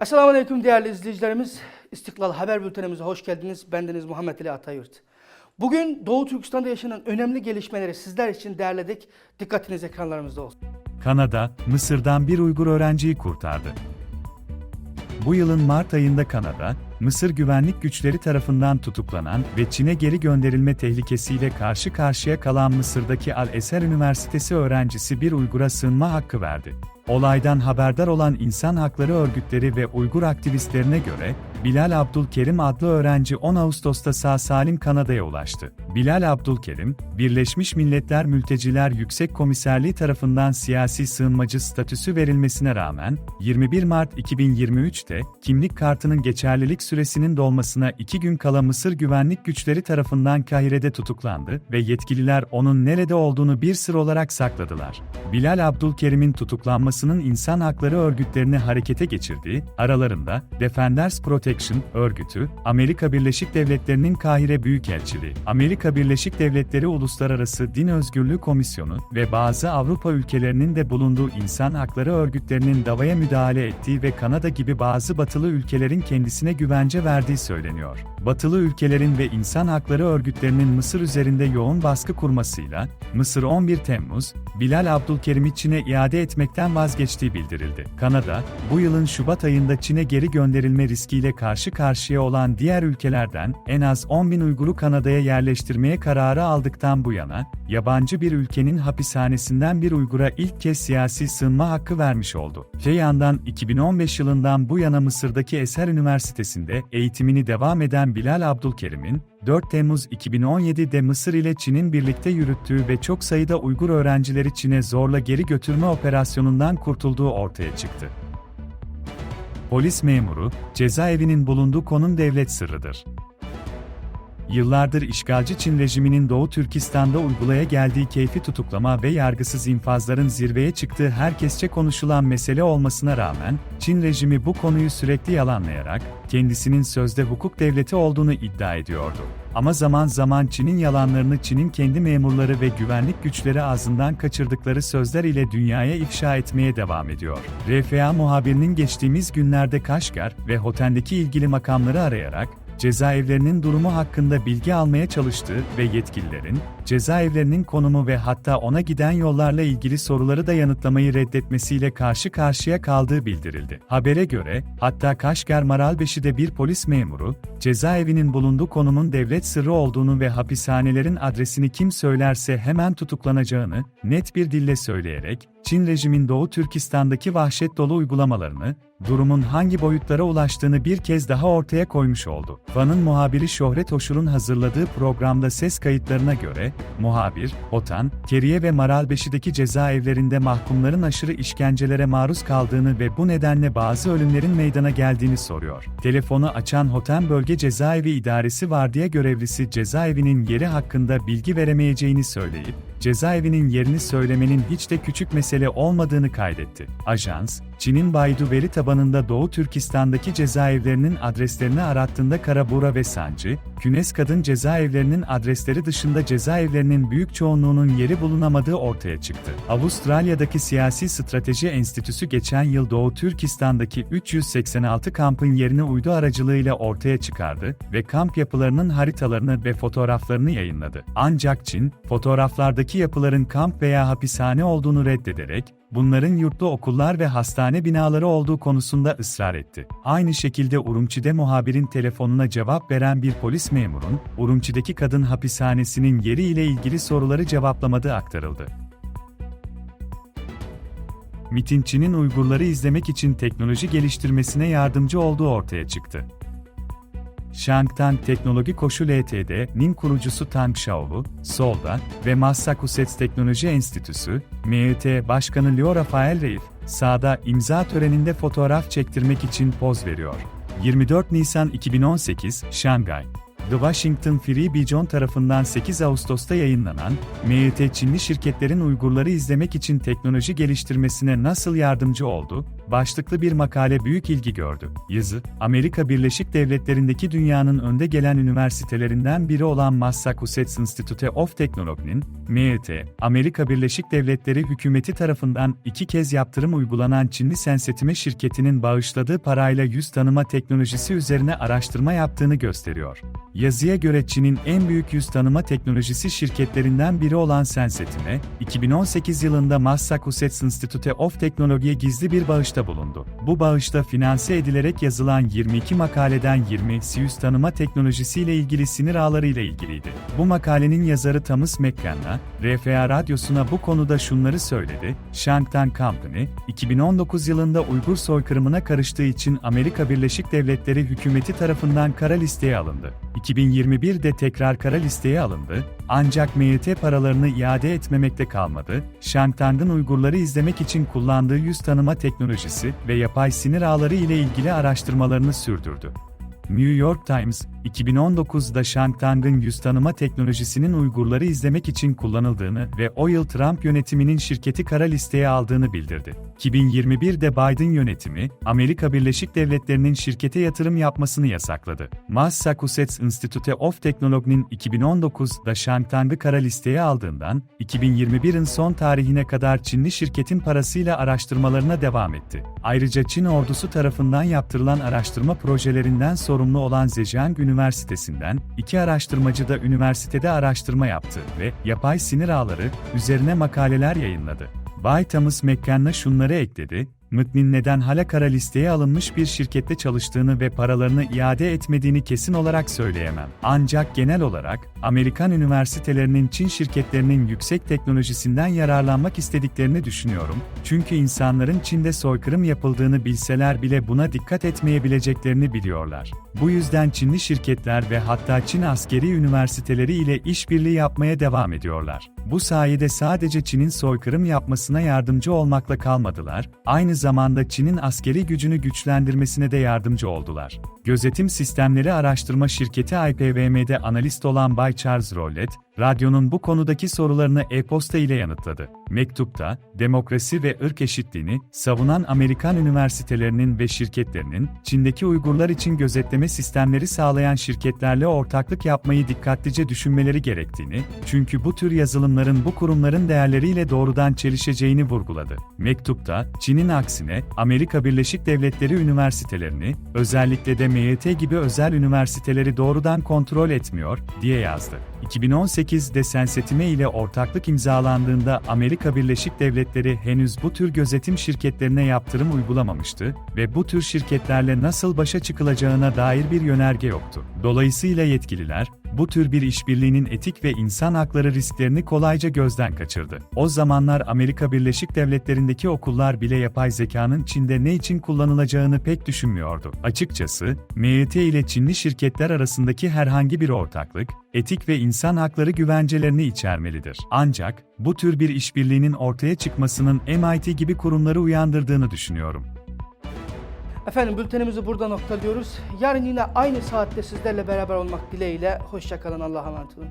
Esselamu Aleyküm değerli izleyicilerimiz. İstiklal Haber Bültenimize hoş geldiniz. Bendeniz Muhammed Ali Atayurt. Bugün Doğu Türkistan'da yaşanan önemli gelişmeleri sizler için derledik. Dikkatiniz ekranlarımızda olsun. Kanada, Mısır'dan bir Uygur öğrenciyi kurtardı. Bu yılın Mart ayında Kanada, Mısır güvenlik güçleri tarafından tutuklanan ve Çin'e geri gönderilme tehlikesiyle karşı karşıya kalan Mısır'daki Al-Eser Üniversitesi öğrencisi bir Uygur'a sığınma hakkı verdi. Olaydan haberdar olan insan hakları örgütleri ve Uygur aktivistlerine göre, Bilal Abdülkerim adlı öğrenci 10 Ağustos'ta sağ salim Kanada'ya ulaştı. Bilal Abdülkerim, Birleşmiş Milletler Mülteciler Yüksek Komiserliği tarafından siyasi sığınmacı statüsü verilmesine rağmen, 21 Mart 2023'te kimlik kartının geçerlilik süresinin dolmasına iki gün kala Mısır güvenlik güçleri tarafından Kahire'de tutuklandı ve yetkililer onun nerede olduğunu bir sır olarak sakladılar. Bilal Abdülkerim'in tutuklanmasının insan hakları örgütlerini harekete geçirdiği, aralarında Defenders Protection örgütü, Amerika Birleşik Devletleri'nin Kahire Büyükelçiliği, Amerika Birleşik Devletleri Uluslararası Din Özgürlüğü Komisyonu ve bazı Avrupa ülkelerinin de bulunduğu insan hakları örgütlerinin davaya müdahale ettiği ve Kanada gibi bazı batılı ülkelerin kendisine güvence verdiği söyleniyor. Batılı ülkelerin ve insan hakları örgütlerinin Mısır üzerinde yoğun baskı kurmasıyla, Mısır 11 Temmuz, Bilal Abdülkerim'i Çin'e iade etmekten vazgeçtiği bildirildi. Kanada, bu yılın Şubat ayında Çin'e geri gönderilme riskiyle karşı karşıya olan diğer ülkelerden en az 10 bin Uygur'u Kanada'ya yerleştirmeye kararı aldıktan bu yana, yabancı bir ülkenin hapishanesinden bir Uygur'a ilk kez siyasi sığınma hakkı vermiş oldu. Öte yandan 2015 yılından bu yana Mısır'daki Eser Üniversitesi'nde eğitimini devam eden Bilal Abdülkerim'in, 4 Temmuz 2017'de Mısır ile Çin'in birlikte yürüttüğü ve çok sayıda Uygur öğrencileri Çin'e zorla geri götürme operasyonundan kurtulduğu ortaya çıktı. Polis memuru, cezaevinin bulunduğu konum devlet sırrıdır. Yıllardır işgalci Çin rejiminin Doğu Türkistan'da uygulaya geldiği keyfi tutuklama ve yargısız infazların zirveye çıktığı herkesçe konuşulan mesele olmasına rağmen, Çin rejimi bu konuyu sürekli yalanlayarak, kendisinin sözde hukuk devleti olduğunu iddia ediyordu. Ama zaman zaman Çin'in yalanlarını Çin'in kendi memurları ve güvenlik güçleri ağzından kaçırdıkları sözler ile dünyaya ifşa etmeye devam ediyor. RFA muhabirinin geçtiğimiz günlerde Kaşgar ve Hoten'deki ilgili makamları arayarak, cezaevlerinin durumu hakkında bilgi almaya çalıştığı ve yetkililerin, cezaevlerinin konumu ve hatta ona giden yollarla ilgili soruları da yanıtlamayı reddetmesiyle karşı karşıya kaldığı bildirildi. Habere göre, hatta Kaşgar Maralbeşi'de bir polis memuru, cezaevinin bulunduğu konumun devlet sırrı olduğunu ve hapishanelerin adresini kim söylerse hemen tutuklanacağını, net bir dille söyleyerek, Çin rejimin Doğu Türkistan'daki vahşet dolu uygulamalarını, durumun hangi boyutlara ulaştığını bir kez daha ortaya koymuş oldu. Van'ın muhabiri Şöhret Hoşur'un hazırladığı programda ses kayıtlarına göre, muhabir, Otan, Keriye ve Maralbeşi'deki cezaevlerinde mahkumların aşırı işkencelere maruz kaldığını ve bu nedenle bazı ölümlerin meydana geldiğini soruyor. Telefonu açan Hoten Bölge Cezaevi İdaresi Vardiya görevlisi cezaevinin yeri hakkında bilgi veremeyeceğini söyleyip, cezaevinin yerini söylemenin hiç de küçük mesele olmadığını kaydetti. Ajans, Çin'in Baidu veri tabanında Doğu Türkistan'daki cezaevlerinin adreslerini arattığında Karabura ve Sancı, Künes Kadın cezaevlerinin adresleri dışında cezaevlerinin büyük çoğunluğunun yeri bulunamadığı ortaya çıktı. Avustralya'daki Siyasi Strateji Enstitüsü geçen yıl Doğu Türkistan'daki 386 kampın yerini uydu aracılığıyla ortaya çıkardı ve kamp yapılarının haritalarını ve fotoğraflarını yayınladı. Ancak Çin, fotoğraflardaki yapıların kamp veya hapishane olduğunu reddederek, bunların yurtlu okullar ve hastane binaları olduğu konusunda ısrar etti. Aynı şekilde Urumçi'de muhabirin telefonuna cevap veren bir polis memurun, Urumçi'deki kadın hapishanesinin yeri ile ilgili soruları cevaplamadığı aktarıldı. MIT'in Çin'in Uygurları izlemek için teknoloji geliştirmesine yardımcı olduğu ortaya çıktı. Shangtan Teknoloji Koşu LTD'nin kurucusu Tang Xiaowu, Solda ve Massachusetts Teknoloji Enstitüsü, MIT Başkanı Leo Rafael Reif, sağda imza töreninde fotoğraf çektirmek için poz veriyor. 24 Nisan 2018, Şangay. The Washington Free Beacon tarafından 8 Ağustos'ta yayınlanan, MIT Çinli şirketlerin Uygurları izlemek için teknoloji geliştirmesine nasıl yardımcı oldu, başlıklı bir makale büyük ilgi gördü. Yazı, Amerika Birleşik Devletleri'ndeki dünyanın önde gelen üniversitelerinden biri olan Massachusetts Institute of Technology'nin, MIT, Amerika Birleşik Devletleri hükümeti tarafından iki kez yaptırım uygulanan Çinli Sensetime şirketinin bağışladığı parayla yüz tanıma teknolojisi üzerine araştırma yaptığını gösteriyor. Yazıya göre Çin'in en büyük yüz tanıma teknolojisi şirketlerinden biri olan Sensetime, 2018 yılında Massachusetts Institute of Technology'ye gizli bir bağışta bulundu. Bu bağışta finanse edilerek yazılan 22 makaleden 20'si yüz tanıma teknolojisiyle ilgili sinir ağları ile ilgiliydi. Bu makalenin yazarı Thomas McKenna, RFA Radyosu'na bu konuda şunları söyledi, Shangtan Company, 2019 yılında Uygur soykırımına karıştığı için Amerika Birleşik Devletleri hükümeti tarafından kara listeye alındı. 2021'de tekrar kara listeye alındı, ancak MYT paralarını iade etmemekte kalmadı, Shangtang'ın Uygurları izlemek için kullandığı yüz tanıma teknolojisi ve yapay sinir ağları ile ilgili araştırmalarını sürdürdü. New York Times, 2019'da Shangtang'ın yüz tanıma teknolojisinin Uygurları izlemek için kullanıldığını ve o yıl Trump yönetiminin şirketi kara listeye aldığını bildirdi. 2021'de Biden yönetimi, Amerika Birleşik Devletleri'nin şirkete yatırım yapmasını yasakladı. Massachusetts Institute of Technology'nin 2019'da Shangtang'ı kara listeye aldığından, 2021'in son tarihine kadar Çinli şirketin parasıyla araştırmalarına devam etti. Ayrıca Çin ordusu tarafından yaptırılan araştırma projelerinden sorumlu olan Zhejiang Üniversitesi'nden, iki araştırmacı da üniversitede araştırma yaptı ve yapay sinir ağları üzerine makaleler yayınladı. Bay Thomas McKenna şunları ekledi, MIT'nin neden hala kara listeye alınmış bir şirkette çalıştığını ve paralarını iade etmediğini kesin olarak söyleyemem. Ancak genel olarak, Amerikan üniversitelerinin Çin şirketlerinin yüksek teknolojisinden yararlanmak istediklerini düşünüyorum. Çünkü insanların Çin'de soykırım yapıldığını bilseler bile buna dikkat etmeyebileceklerini biliyorlar. Bu yüzden Çinli şirketler ve hatta Çin askeri üniversiteleri ile işbirliği yapmaya devam ediyorlar. Bu sayede sadece Çin'in soykırım yapmasına yardımcı olmakla kalmadılar, aynı zamanda Çin'in askeri gücünü güçlendirmesine de yardımcı oldular. Gözetim Sistemleri Araştırma Şirketi IPVM'de analist olan Bay Charles Rollet, radyonun bu konudaki sorularını e-posta ile yanıtladı. Mektupta, demokrasi ve ırk eşitliğini savunan Amerikan üniversitelerinin ve şirketlerinin, Çin'deki Uygurlar için gözetleme sistemleri sağlayan şirketlerle ortaklık yapmayı dikkatlice düşünmeleri gerektiğini, çünkü bu tür yazılımların bu kurumların değerleriyle doğrudan çelişeceğini vurguladı. Mektupta, Çin'in aksine, Amerika Birleşik Devletleri üniversitelerini, özellikle de MIT gibi özel üniversiteleri doğrudan kontrol etmiyor, diye yazdı. 2018'de Sensetime ile ortaklık imzalandığında Amerika Birleşik Devletleri henüz bu tür gözetim şirketlerine yaptırım uygulamamıştı ve bu tür şirketlerle nasıl başa çıkılacağına dair bir yönerge yoktu. Dolayısıyla yetkililer, bu tür bir işbirliğinin etik ve insan hakları risklerini kolayca gözden kaçırdı. O zamanlar Amerika Birleşik Devletleri'ndeki okullar bile yapay zekanın Çin'de ne için kullanılacağını pek düşünmüyordu. Açıkçası, MIT ile Çinli şirketler arasındaki herhangi bir ortaklık, etik ve insan hakları güvencelerini içermelidir. Ancak, bu tür bir işbirliğinin ortaya çıkmasının MIT gibi kurumları uyandırdığını düşünüyorum. Efendim bültenimizi burada noktalıyoruz. Yarın yine aynı saatte sizlerle beraber olmak dileğiyle. Hoşçakalın Allah'a emanet olun.